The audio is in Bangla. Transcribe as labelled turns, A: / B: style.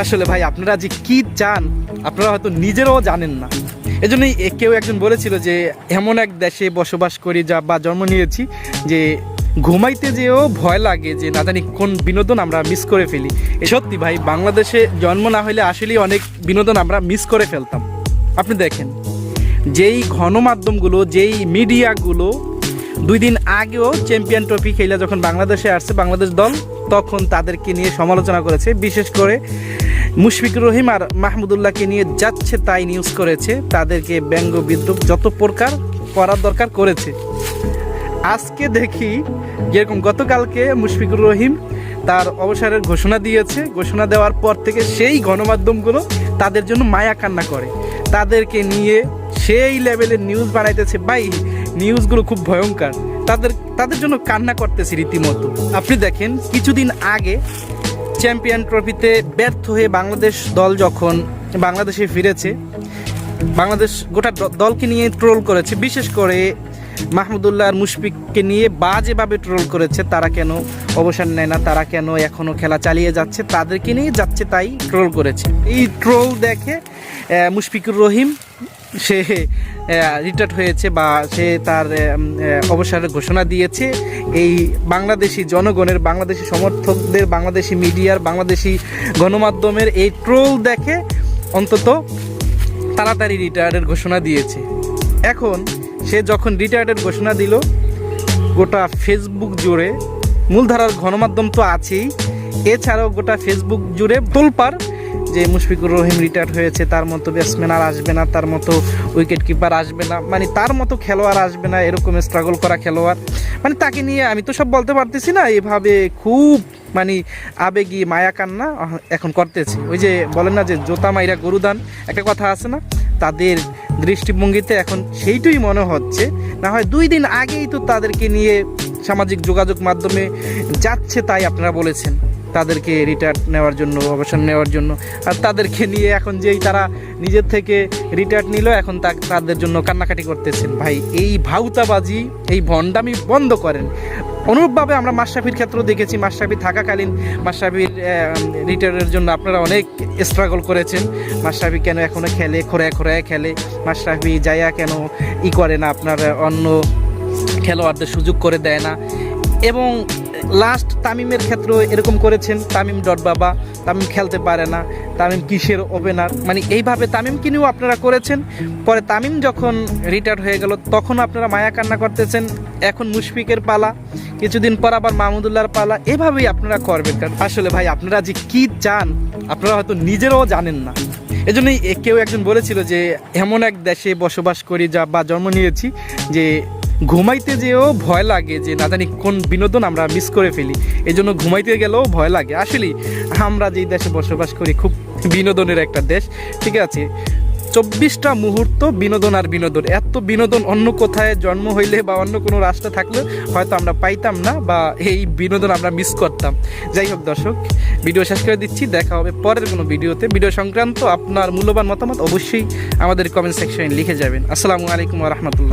A: আসলে ভাই, আপনারা যে কি চান, আপনারা হয়তো নিজেরাও জানেন না। এজন্যই কেউ একজন বলেছিল যে, এমন এক দেশে বসবাস করি যা, বা জন্ম নিয়েছি যে, ঘুমাইতে যেও ভয় লাগে যে, না জানি কোন বিনোদন আমরা মিস করে ফেলি। সত্যি ভাই, বাংলাদেশে জন্ম না হলে আসলেই অনেক বিনোদন আমরা মিস করে ফেলতাম। আপনি দেখেন, যেই গণমাধ্যমগুলো যেই মিডিয়াগুলো দুই দিন আগেও চ্যাম্পিয়ন ট্রফি খেলে যখন বাংলাদেশে আসছে, বাংলাদেশ দল তখন তাদেরকে নিয়ে সমালোচনা করেছে। বিশেষ করে মুশফিকুর রহিম আর মাহমুদুল্লাহকে নিয়ে যাচ্ছে তাই নিউজ করেছে। তাদেরকে ব্যঙ্গ বিদ্রুপ যত প্রকার করার দরকার করেছে। আজকে দেখি, যেরকম গতকালকে মুশফিকুর রহিম তার অবসরের ঘোষণা দিয়েছে। ঘোষণা দেওয়ার পর থেকে সেই গণমাধ্যমগুলো তাদের জন্য মায়া কান্না করে। তাদেরকে নিয়ে সেই লেভেলের নিউজ বানাইতেছে। ভাই নিউজগুলো খুব ভয়ঙ্কর। তাদের তাদের জন্য কান্না করতেছে রীতিমতো। আপনি দেখেন, কিছুদিন আগে চ্যাম্পিয়ন ট্রফিতে ব্যর্থ হয়ে বাংলাদেশ দল যখন বাংলাদেশে ফিরেছে, বাংলাদেশ গোটা দলকে নিয়ে ট্রোল করেছে। বিশেষ করে মাহমুদুল্লাহ আর মুশফিককে নিয়ে বাজেভাবে ট্রোল করেছে। তারা কেন অবসর নেয় না? তারা কেন এখনও খেলা চালিয়ে যাচ্ছে? তাদেরকে নিয়ে যাচ্ছে তাই ট্রোল করেছে। এই ট্রোল দেখে মুশফিকুর রহিম সে রিটায়ার্ড হয়েছে বা সে তার অবসরের ঘোষণা দিয়েছে। এই বাংলাদেশি জনগণের, বাংলাদেশি সমর্থকদের, বাংলাদেশি মিডিয়ার, বাংলাদেশি গণমাধ্যমের এই ট্রোল দেখে অন্তত তাড়াতাড়ি রিটায়ার্ডের ঘোষণা দিয়েছে। এখন সে যখন রিটায়ার্ডের ঘোষণা দিল, গোটা ফেসবুক জুড়ে, মূলধারার গণমাধ্যম তো আছেই, এছাড়াও গোটা ফেসবুক জুড়ে তোলপার যে মুশফিকুর রহিম রিটায়ার হয়েছে, তার মতো ব্যাটসম্যান আর আসবে না, তার মতো উইকেট কিপার আসবে না। মানে তার মতো খেলোয়াড় আসবে না, এরকম স্ট্রাগল করা খেলোয়াড়। মানে তাকে নিয়ে আমি তো সব বলতে পারতেছি না, এভাবে খুব মানে আবেগী মায়া কান্না এখন করতেছি। ওই যে বলেন না যে, জোতা মাইরা গরুদান, একটা কথা আছে না? তাদের দৃষ্টিভঙ্গিতে এখন সেইটাই মনে হচ্ছে। না হয় দুই দিন আগেই তো তাদেরকে নিয়ে সামাজিক যোগাযোগ মাধ্যমে যাচ্ছে তাই আপনারা বলেছেন। তাদেরকে রিটায়ার নেওয়ার জন্য, অবসর নেওয়ার জন্য। আর তাদেরকে নিয়ে এখন যেই তারা নিজের থেকে রিটায়ার নিল, এখন তাদের জন্য কান্নাকাটি করতেছেন। ভাই, এই ভাউতাবাজি, এই ভণ্ডামি বন্ধ করেন। অনুরূপভাবে আমরা মাশরাফির ক্ষেত্রেও দেখেছি, মাশরাফি থাকাকালীন মাশরাফির রিটায়ারের জন্য আপনারা অনেক স্ট্রাগল করেছেন। মাশরাফি কেন এখনও খেলে খোরায় খোরায় খেলে? মাশরাফি যাইয়া কেন ই করে না? আপনার অন্য খেলোয়াড়দের সুযোগ করে দেয় না? এবং লাস্ট তামিমের ক্ষেত্রেও এরকম করেছেন তামিম ডট বাবা তামিম খেলতে পারে না তামিম কিসের ওপেনার মানে এইভাবে তামিমকে নিয়েও আপনারা করেছেন। পরে তামিম যখন রিটায়ার হয়ে গেল, তখন আপনারা মায়া কান্না করতেছেন। এখন মুশফিকের পালা, কিছুদিন পর আবার মাহমুদুল্লাহর পালা, এভাবেই আপনারা করবেন। কারণ আসলে ভাই, আপনারা যে কি চান, আপনারা হয়তো নিজেরাও জানেন না। এজন্যই কেউ একজন বলেছিল যে, এমন এক দেশে বসবাস করি যা, বা জন্ম নিয়েছি যে ঘুমাইতে যেও ভয় লাগে যে, না জানি কোন বিনোদন আমরা মিস করে ফেলি। এই জন্য ঘুমাইতে গেলেও ভয় লাগে। আসলে আমরা যেই দেশে বসবাস করি, খুব বিনোদনের একটা দেশ, ঠিক আছে? চব্বিশটা মুহূর্ত বিনোদন আর বিনোদন। এত বিনোদন অন্য কোথায় জন্ম হইলে বা অন্য কোনো রাষ্ট্রে থাকলে হয়তো আমরা পাইতাম না বা এই বিনোদন আমরা মিস করতাম। যাই হোক দর্শক ভিডিও শেষ করে দিচ্ছি। দেখা হবে পরের কোনো ভিডিওতে ভিডিও সংক্রান্ত আপনার মূল্যবান মতামত অবশ্যই আমাদের কমেন্ট সেকশনে লিখে যাবেন। আসসালামু আলাইকুম রহমতুল্লাহ।